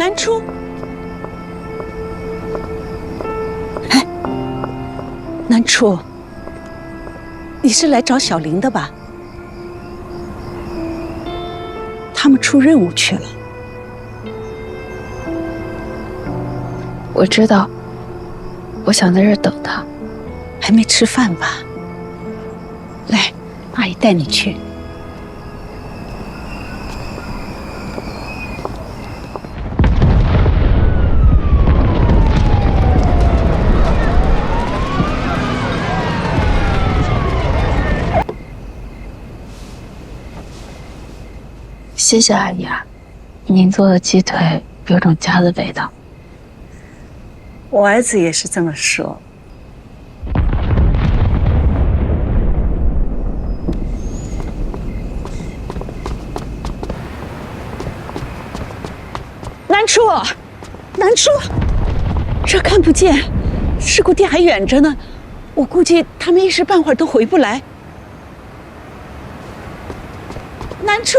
南初，哎，南初，你是来找小林的吧？他们出任务去了。我知道，我想在这儿等他。还没吃饭吧？来，阿姨带你去。谢谢阿姨啊，您做的鸡腿有种家的味道。我儿子也是这么说。南初，南初，这看不见，事故地还远着呢，我估计他们一时半会儿都回不来。南初。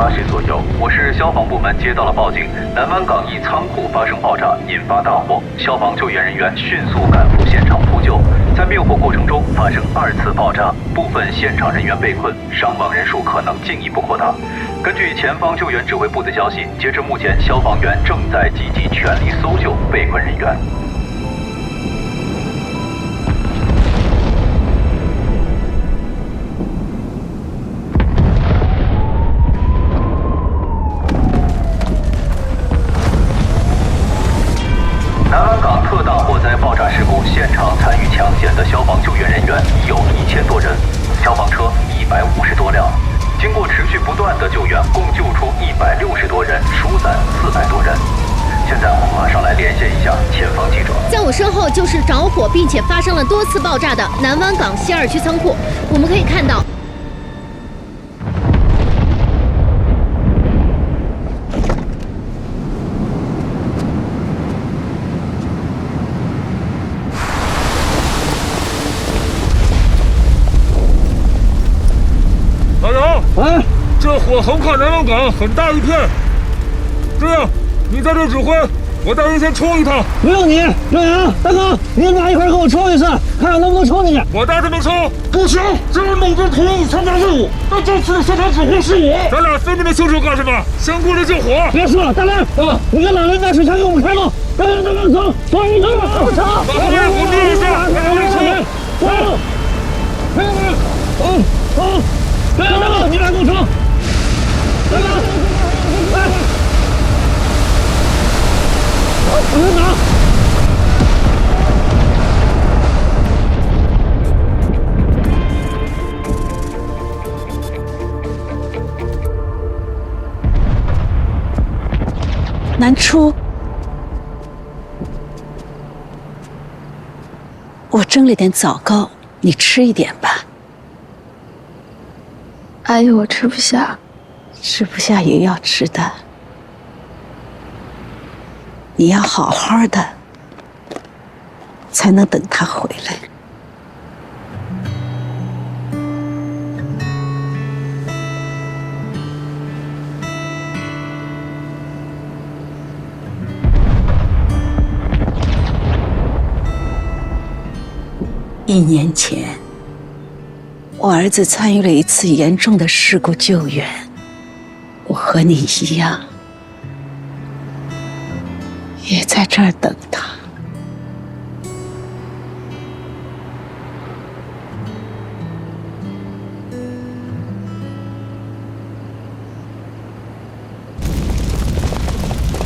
八时左右，我市消防部门接到了报警，南湾港一仓库发生爆炸，引发大火。消防救援人员迅速赶赴现场扑救，在灭火过程中发生二次爆炸，部分现场人员被困，伤亡人数可能进一步扩大。根据前方救援指挥部的消息，截至目前，消防员正在积极全力搜救被困人员。救援共救出一百六十多人疏散四百多人。现在我们马上来连线一下前方记者。在我身后就是着火并且发生了多次爆炸的南湾港西二区仓库。我们可以看到这火横跨南湾港很大一片，这样，你在这指挥。我带人先冲一趟，不用你，杨洋，大哥，你们俩一块给我冲一次，看看能不能冲进去。我带他们冲，不行，这是美军同意你参加任务，那这次的现场指挥是我。咱俩分那么清楚干什么？先过来救火。别说了，大亮，啊，你跟老人拿水枪给我们开路。大亮，大亮，走，走，你跟我上场。把后面火灭一下，再往里冲。走，大亮，走，走，大亮，大哥，你俩跟我冲。南初，我蒸了点枣糕，你吃一点吧。阿姨，我吃不下，吃不下也要吃的。你要好好的，才能等他回来。一年前，我儿子参与了一次严重的事故救援，我和你一样。也在这儿等他。